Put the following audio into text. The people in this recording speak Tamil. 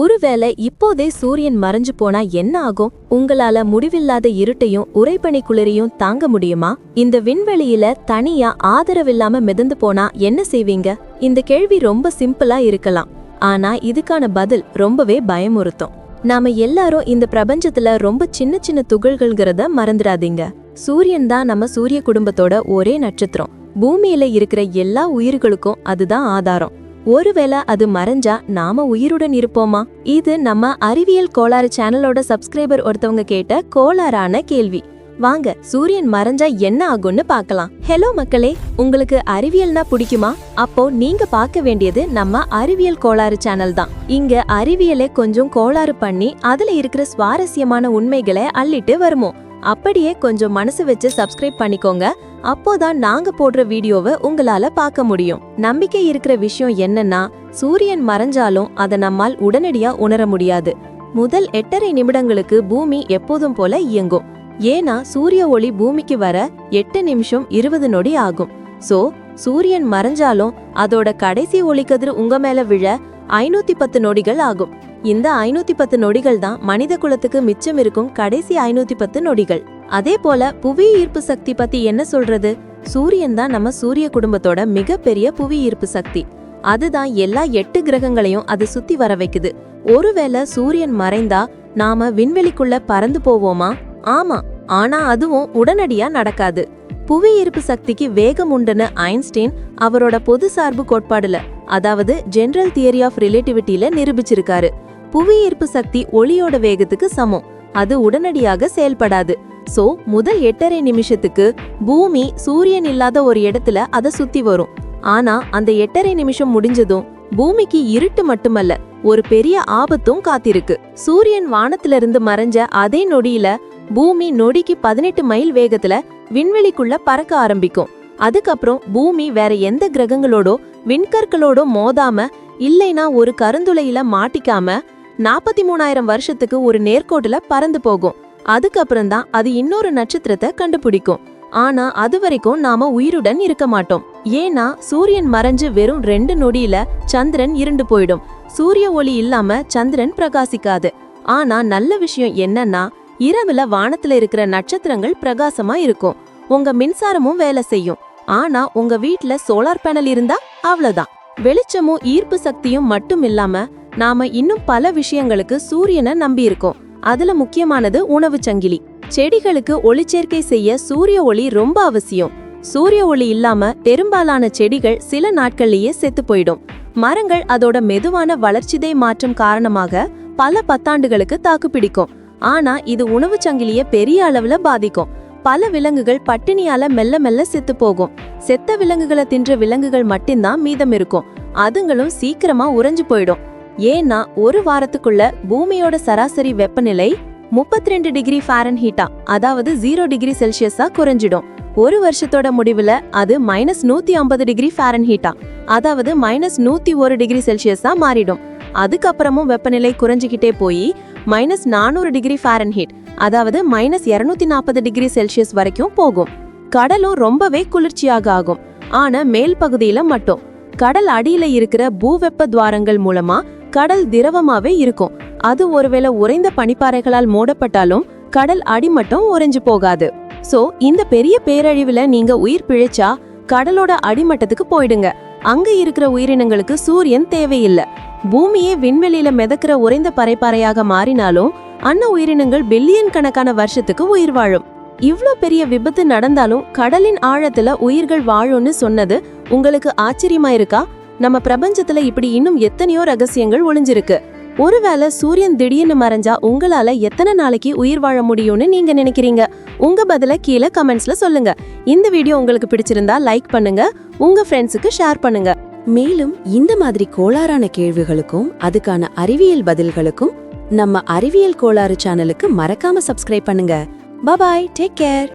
ஒருவேளை இப்போதே சூரியன் மறைஞ்சு போனா என்ன ஆகும்? உங்களால முடிவில்லாத இருட்டையும் உறைபனி குளிரையும் தாங்க முடியுமா? இந்த விண்வெளியில தனியா ஆதரவில்லாம மிதந்து போனா என்ன செய்வீங்க? இந்த கேள்வி ரொம்ப சிம்பிளா இருக்கலாம். ஆனா இதுக்கான பதில் ரொம்பவே பயமுறுத்தும். நாம எல்லாரும் இந்த பிரபஞ்சத்துல ரொம்ப சின்ன சின்ன துகள்கள்ங்கிறத மறந்துடாதீங்க. சூரியன் தான் நம்ம சூரிய குடும்பத்தோட ஒரே நட்சத்திரம். பூமியில இருக்கிற எல்லா உயிர்களுக்கும் அதுதான் ஆதாரம். ஒருவேளை அது மறைஞ்சா நாம உயிருடன் இருப்போமா? இது நம்ம அறிவியல் கோளாறு சேனலோட சப்ஸ்கிரைபர் ஒருத்தவங்க கேட்ட கோளாறான கேள்வி. வாங்க சூரியன் மறைஞ்சா என்ன ஆகும்னு பார்க்கலாம். ஹலோ மக்களே உங்களுக்கு அறிவியல்னா பிடிக்குமா? அப்போ நீங்க பார்க்க வேண்டியது நம்ம அறிவியல் கோளாறு சேனல் தான். இங்க அறிவியலை கொஞ்சம் கோளாறு பண்ணி அதுல இருக்கிற சுவாரஸ்யமான உண்மைகளை அள்ளிட்டு வருமோ? அப்படியே கொஞ்சம் மனசு வச்சு சப்ஸ்கிரைப் பண்ணிக்கோங்க. அப்போதான் நாங்க போடுற வீடியோவை உங்களால பார்க்க முடியும். நம்பிக்கை இருக்கிற விஷயம் என்னன்னா சூரியன் மறைஞ்சாலும் அதை நம்மால் உடனடியா உணர முடியாது. முதல் எட்டரை நிமிடங்களுக்கு பூமி எப்போதும் போல இயங்கும். ஏன்னா சூரிய ஒளி பூமிக்கு வர எட்டு நிமிஷம் இருபது நொடி ஆகும். சோ சூரியன் மறைஞ்சாலும் அதோட கடைசி ஒளிக்கதிர் உங்க மேல விழ ஐநூத்தி பத்து நொடிகள் ஆகும். இந்த ஐநூத்தி பத்து நொடிகள் தான் மனித குலத்துக்கு மிச்சம் இருக்கும் கடைசி ஐநூத்தி பத்து நொடிகள். அதே போல புவி ஈர்ப்பு சக்தி பத்தி என்ன சொல்றது? சூரியன் தான் நம்ம சூரிய குடும்பத்தோட மிகப்பெரிய புவி ஈர்ப்பு சக்தி. அதுதான் எல்லா எட்டு கிரகங்களையும் அது சுத்தி வர வைக்குது. ஒருவேளை சூரியன் மறைந்தா நாம விண்வெளிக்குள்ள பறந்து போவோமா? ஆமா ஆனா அதுவும் உடனடியா நடக்காது. புவி ஈர்ப்பு சக்திக்கு வேகம் உண்டுன்னு ஐன்ஸ்டீன் அவரோட பொது சார்பு கோட்பாடுல அதாவது ஜெனரல் தியரி ஆஃப் ரிலேட்டிவிட்டியில நிரூபிச்சிருக்காரு. புவி ஈர்ப்பு சக்தி ஒளியோட வேகத்துக்கு சமம். அது உடனடியாக செயல்படாது. சோ முதல் எட்டரை நிமிஷத்துக்கு பூமி சூரியன் இல்லாத ஒரு இடத்துல அத சுத்தி வரும். ஆனா அந்த எட்டரை நிமிஷம் முடிஞ்சதும் பூமிக்கு இருட்டு மட்டுமல்ல ஒரு பெரிய ஆபத்தும் காத்திருக்கு. சூரியன் வானத்திலிருந்து மறைஞ்ச அதே நொடியில பூமி நொடிக்கு பதினெட்டு மைல் வேகத்துல விண்வெளிக்குள்ள பறக்க ஆரம்பிக்கும். அதுக்கப்புறம் பூமி வேற எந்த கிரகங்களோடோ விண்கற்களோடோ மோதாம இல்லைனா ஒரு கருந்துளையில மாட்டிக்காம நாற்பத்தி மூணாயிரம் வருஷத்துக்கு ஒரு நேர்கோட்டுல பறந்து போகும். அதுக்கப்புறம் தான் அது இன்னொரு நட்சத்திரத்தை கண்டுபிடிக்கும். ஆனா அது வரைக்கும் நாம உயிருடன் இருக்க மாட்டோம். ஏன்னா சூரியன் மறைஞ்சு வெறும் ரெண்டு நொடியில சந்திரன் இருண்டு போயிடும். சூரிய ஒளி இல்லாம சந்திரன் பிரகாசிக்காது. ஆனா நல்ல விஷயம் என்னன்னா இரவுல வானத்துல இருக்கிற நட்சத்திரங்கள் பிரகாசமா இருக்கும். உங்க மின்சாரமும் வேலை செய்யும். ஆனா உங்க வீட்ல சோலார் பேனல் இருந்தா அவ்வளவுதான். வெளிச்சமும் ஈர்ப்பு சக்தியும் மட்டும் இல்லாம நாம இன்னும் பல விஷயங்களுக்கு சூரியனை நம்பியிருக்கோம். அதுல முக்கியமானது உணவு சங்கிலி. செடிகளுக்கு ஒளிச்சேர்க்கை செய்ய சூரிய ஒளி ரொம்ப அவசியம். சூரிய ஒளி இல்லாம பெரும்பாலான செடிகள் சில நாட்கள்லயே செத்து போயிடும். மரங்கள் அதோட மெதுவான வளர்ச்சிதை மாற்றம் காரணமாக பல பத்தாண்டுகளுக்கு தாக்கு பிடிக்கும். ஆனா இது உணவு சங்கிலிய பெரிய அளவுல பாதிக்கும். பல விலங்குகள் பட்டினியால மெல்ல மெல்ல செத்து போகும். செத்த விலங்குகளை தின்ற விலங்குகள் மட்டும்தான் மீதம் இருக்கும். அதுங்களும் சீக்கிரமா உறைஞ்சு போயிடும். ஏன்னா ஒரு வாரத்துக்குள்ள பூமியோட சராசரி வெப்பநிலை முப்பத்தி ரெண்டு டிகிரி ஃபாரன்ஹீட்டா அதாவது ஜீரோ டிகிரி செல்சியஸா குறைஞ்சிடும். ஒரு வருஷத்தோட முடிவுல அது மைனஸ் நூத்தி ஐம்பது டிகிரி ஃபாரன்ஹீட்டா அதாவது மைனஸ் நூத்தி ஒரு டிகிரி செல்சியஸா மாறிடும். அதுக்கப்புறமும் வெப்பநிலை குறைஞ்சிக்கிட்டே போய் மைனஸ் நானூறு டிகிரி ஃபாரன்ஹீட் அதாவது மைனஸ் இருநூத்தி நாற்பது டிகிரி செல்சியஸ் வரைக்கும் போகும். கடலும் ரொம்பவே குளிர்ச்சியாக ஆகும். ஆனா மேல் பகுதியில மட்டும். கடல் அடியில இருக்கிற பூவெப்ப துவாரங்கள் மூலமா கடல் திரவமாவே இருக்கும். அது ஒருவேளை உறைந்த பனிப்பாறைகளால் மூடப்பட்டாலும் கடல் அடிமட்டம் உறைஞ்சு போகாது. சோ இந்த பெரிய பேரழிவுல நீங்க உயிர் பிழைச்சா கடலோட அடிமட்டத்துக்கு போயிடுங்க. அங்க இருக்கிற உயிரினங்களுக்கு சூரியன் தேவையில்லை. பூமியே விண்வெளியில மிதக்கிற உறைந்த பறைப்பாறையாக மாறினாலும் அன்ன உயிரினங்கள் பில்லியன் கணக்கான வருஷத்துக்கு உயிர் வாழும். இவ்ளோ பெரிய விபத்து நடந்தாலும் கடலின் ஆழத்துல உயிர்கள் வாழும்னு சொன்னது உங்களுக்கு ஆச்சரியமா இருக்கா நம்ம பிரபஞ்சத்துல இப்படி இன்னும் எத்தனையோ ரகசியங்கள் ஒளிஞ்சிருக்கு. ஒருவேளை சூரியன் திடீர்னு மறைஞ்சா உங்களால எத்தனை நாளைக்கு உயிர் வாழ முடியும்னு நீங்க நினைக்கிறீங்க? உங்க பதில கீழே கமெண்ட்ஸ்ல சொல்லுங்க. இந்த வீடியோ உங்களுக்கு பிடிச்சிருந்தா லைக் பண்ணுங்க உங்க ஃப்ரெண்ட்ஸுக்கு ஷேர் பண்ணுங்க. மேலும் இந்த மாதிரி கோளாறான கேள்விகளுக்கும் அதுக்கான அறிவியல் பதில்களுக்கும் நம்ம அறிவியல் கோளாறு சேனலுக்கு மறக்காம சப்ஸ்கிரைப் பண்ணுங்க. Bye bye. Take care.